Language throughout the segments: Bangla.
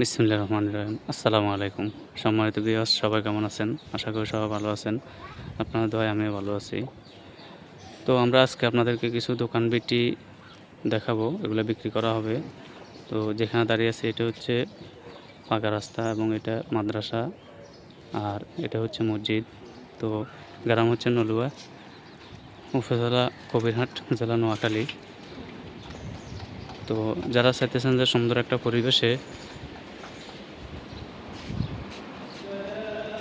বিসমুল্লাহ রহমান রহিম। আসসালামু আলাইকুম। সম্মানিত বিয়াস সবাই কেমন আছেন? আশা করি সবাই ভালো আছেন। আপনার দোয়ায় আমিও ভালো আছি। তো আমরা আজকে আপনাদেরকে কিছু দোকান বিটি দেখাবো, এগুলো বিক্রি করা হবে। তো যেখানে দাঁড়িয়ে আছে, এটা হচ্ছে পাকা রাস্তা এবং এটা মাদ্রাসা আর এটা হচ্ছে মসজিদ। তো গ্রাম হচ্ছে নলুয়া, উপজেলা কবিরহাট, জেলা নোয়াখালী। তো যারা চাইতেছেন যে সুন্দর একটা পরিবেশে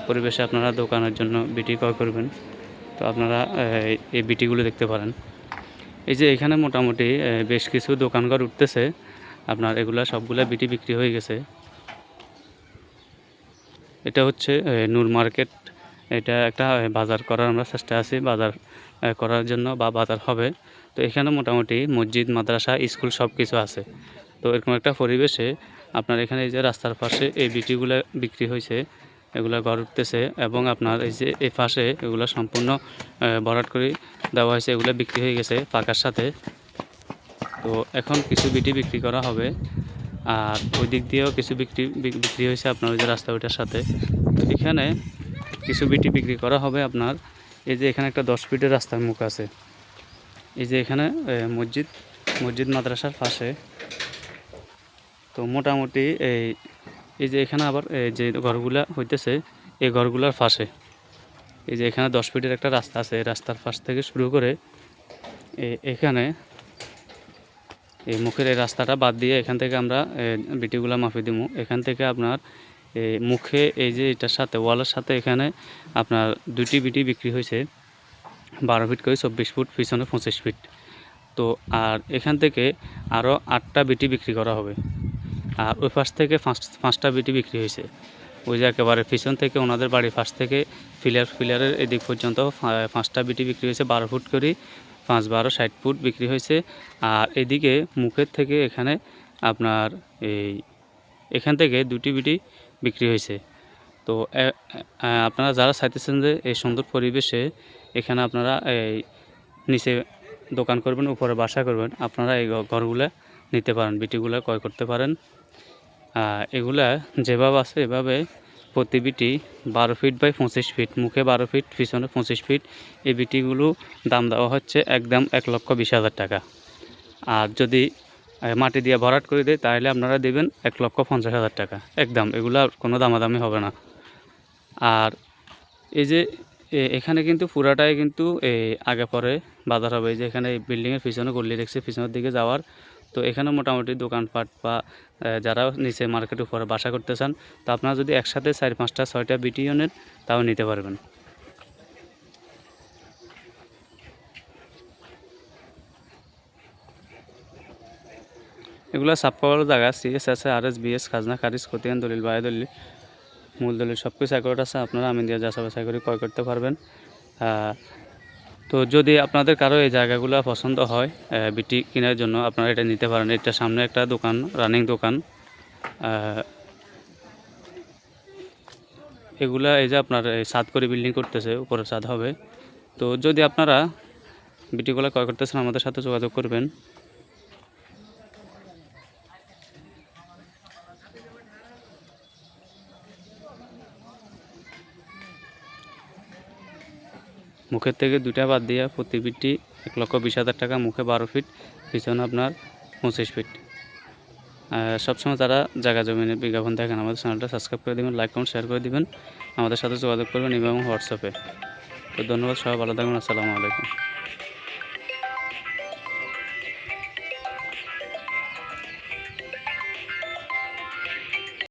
পরিবেশে আপনারা দোকানের জন্য বিটি ক্রয় করবেন। তো আপনারা এই- বিটিগুলো দেখতে পারেন। এই যে এখানে মোটামুটি বেশ কিছু দোকানঘর উঠতেছে। আপনার এগুলা সবগুলা বিটি বিক্রি হয়ে গেছে। এটা হচ্ছে নূর মার্কেট। এটা একটা বাজার করার আমরা চেষ্টা আছি। বাজার করার জন্য বা বাজার হবে। তো এখানে মোটামুটি মসজিদ, মাদ্রাসা, স্কুল সব কিছু আছে। তো এরকম একটা পরিবেশে আপনার এখানে এই যে রাস্তার পাশে এই বিটিগুলো বিক্রি হয়েছে। এগুলা ঘর উঠতেছে এবং আপনার এই যে এই পাশে এগুলো সম্পূর্ণ ভরাট করে দেওয়া হয়েছে, এগুলো বিক্রি হয়ে গেছে পাকার সাথে। তো এখন কিছু বিটি বিক্রি করা হবে। আর ওই দিক দিয়েও কিছু বিক্রি বিক্রি হয়েছে আপনার ওই যে রাস্তা ওইটার সাথে। তো এখানে কিছু বিটি বিক্রি করা হবে আপনার। এই যে এখানে একটা দশ ফিটের রাস্তার মুখ আছে। এই যে এখানে মসজিদ মসজিদ মাদ্রাসার পাশে। তো মোটামুটি এই এই যে এখানে আবার যে ঘরগুলা হইতেছে, এই ঘরগুলার পাশে। এই যে এখানে দশ ফিটের একটা রাস্তা আছে, এই রাস্তার পাশ থেকে শুরু করে এখানে এই মুখের এই রাস্তাটা বাদ দিয়ে এখান থেকে আমরা বিটিগুলা মাফি দিব এখান থেকে আপনার মুখে এই যে এটার সাথে, ওয়ালের সাথে এখানে আপনার দুটি বিটি বিক্রি হয়েছে। বারো ফিট করে চব্বিশ ফুট, পিছনে পঁচিশ ফিট। তো আর এখান থেকে আরও আটটা বিটি বিক্রি করা হবে। আর ওই পাশ থেকে পাঁচ, পাঁচটা বিটি বিক্রি হয়েছে। ওই যে একেবারে পিছন থেকে ওনাদের বাড়ির পাশ থেকে ফিলার, ফিলারের এদিক পর্যন্ত পাঁচটা বিটি বিক্রি হয়েছে, বারো ফুট করে, পাঁচ, বারো, ষাট ফুট বিক্রি হয়েছে। আর এদিকে মুখের থেকে এখানে আপনার এই, এখান থেকে দুটি বিটি বিক্রি হয়েছে। তো আপনারা যারা চাইতেছেন যে এই সুন্দর পরিবেশে এখানে আপনারা এই নিচে দোকান করবেন, উপরে বাসা করবেন, আপনারা এই ঘরগুলা নিতে পারেন, বিটিগুলো ক্রয় করতে পারেন। এগুলা যেভাবে আছে, এভাবে প্রতি বিটি বারো ফিট বাই পঁচিশ ফিট মুখে বারো ফিট পিছনে পঁচিশ ফিট এই বিটিগুলো দাম দেওয়া হচ্ছে একদম এক লক্ষ বিশ হাজার টাকা। আর যদি মাটি দিয়ে ভরাট করে দেয়, তাহলে আপনারা দেবেন এক লক্ষ পঞ্চাশ হাজার টাকা। একদম, এগুলো আর কোনো দামাদামি হবে না। আর এই যে এখানে কিন্তু পুরাটাই কিন্তু আগে পরে বাজার হবে। এই যে এখানে বিল্ডিংয়ের পিছনে গল্লি দেখছে, পিছনের দিকে যাওয়ার তো এখানে মোটামুটি দোকানপাট বা যারা নিচে মার্কেটের উপরে বাসা করতে চান, তো আপনারা যদি একসাথে চার পাঁচটা, ছয়টা বিটি ইউনিট, তাও নিতে পারবেন। এগুলো সাপ পাওয়ার জায়গা সিএস আছে আর এস বিএস খাজনা, খারিজ, খতিয়ান, দলিল, বায় দলিল, মূল দলিল সব কিছু অ্যাকাউন্ট আছে। আপনারা আমি দিয়ে যাচাই বাছাই করে ক্রয় করতে পারবেন। তো যদি আপনাদের কারও এই জায়গাগুলো পছন্দ হয় বিটি কেনার জন্য আপনারা এটা নিতে পারেন। এটা সামনে একটা দোকান, রানিং দোকান। এগুলা এই যে আপনার এই সাত করে বিল্ডিং করতেছে উপরে সাদ হবে। তো যদি আপনারা বিটিগুলো ক্রয় করতেছেন আমাদের সাথে যোগাযোগ করবেন। মুখের থেকে দুটা বাদ দিয়ে প্রতি ফিটটি এক লক্ষ বিশ হাজার টাকা, মুখে বারো ফিট, পিছনে আপনার পঁচিশ ফিট। সবসময় তারা জায়গা জমিনের বিজ্ঞাপন দেখেন, আমাদের চ্যানেলটা সাবস্ক্রাইব করে দেবেন, লাইক, কমেন্ট শেয়ার করে দেবেন। আমাদের সাথে যোগাযোগ করবেন এবং হোয়াটসঅ্যাপে তো ধন্যবাদ, সবাই ভালো থাকবেন, আসসালামু আলাইকুম।